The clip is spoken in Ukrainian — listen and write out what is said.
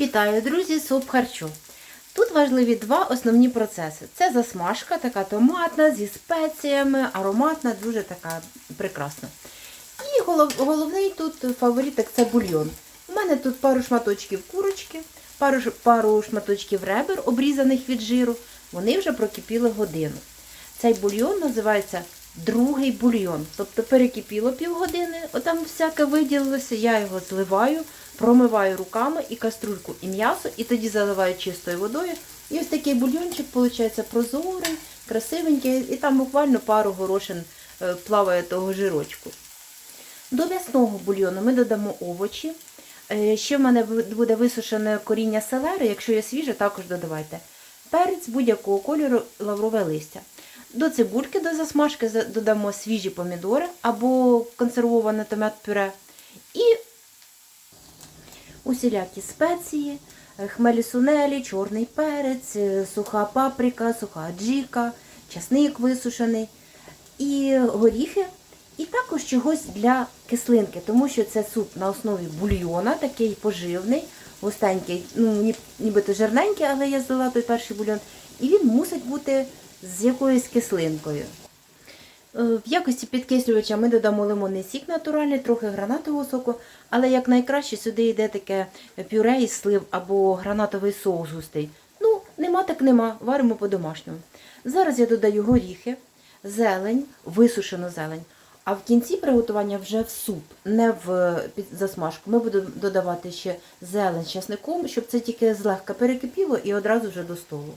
Вітаю, друзі, суп харчу. Тут важливі два основні процеси. Це засмажка, така томатна, зі спеціями, ароматна, дуже така прекрасна. І голов- головний тут фаворитик це бульйон. У мене тут пару шматочків курочки, пару, пару шматочків ребер, обрізаних від жиру. Вони вже прокипіли годину. Цей бульйон називається другий бульйон. Тобто перекипіло півгодини, отам всяке виділилося, я його зливаю, промиваю руками і каструльку, і м'ясо, і тоді заливаю чистою водою. І ось такий бульйончик виходить прозорий, красивенький, і там буквально пару горошин е, плаває того жирочку. До м'ясного бульйону ми додамо овочі. Е, Ще в мене буде висушене коріння селери, якщо є свіже, також додавайте. Перець будь-якого кольору лаврове листя. До цибульки до засмажки додамо свіжі помідори або консервоване томат пюре. І усілякі спеції, е, хмелі сунелі, чорний перець, е, суха паприка, суха аджіка, часник висушений і горіхи, і також чогось для кислинки, тому що це суп на основі бульйона, такий поживний, густенький, ну нібито жирненький, але я здала той перший бульйон. І він мусить бути з якоюсь кислинкою. Е, В якості підкислювача ми додамо лимонний сік натуральний, трохи гранатового соку, але як найкраще сюди йде таке пюре із слив або гранатовий соус густий. Ну, нема так нема, варимо по-домашньому. Зараз я додаю горіхи, зелень, висушену зелень. А в кінці приготування вже в суп, не в під засмажку. Ми будемо додавати ще зелень з часником, щоб це тільки злегка перекипіло і одразу вже до столу.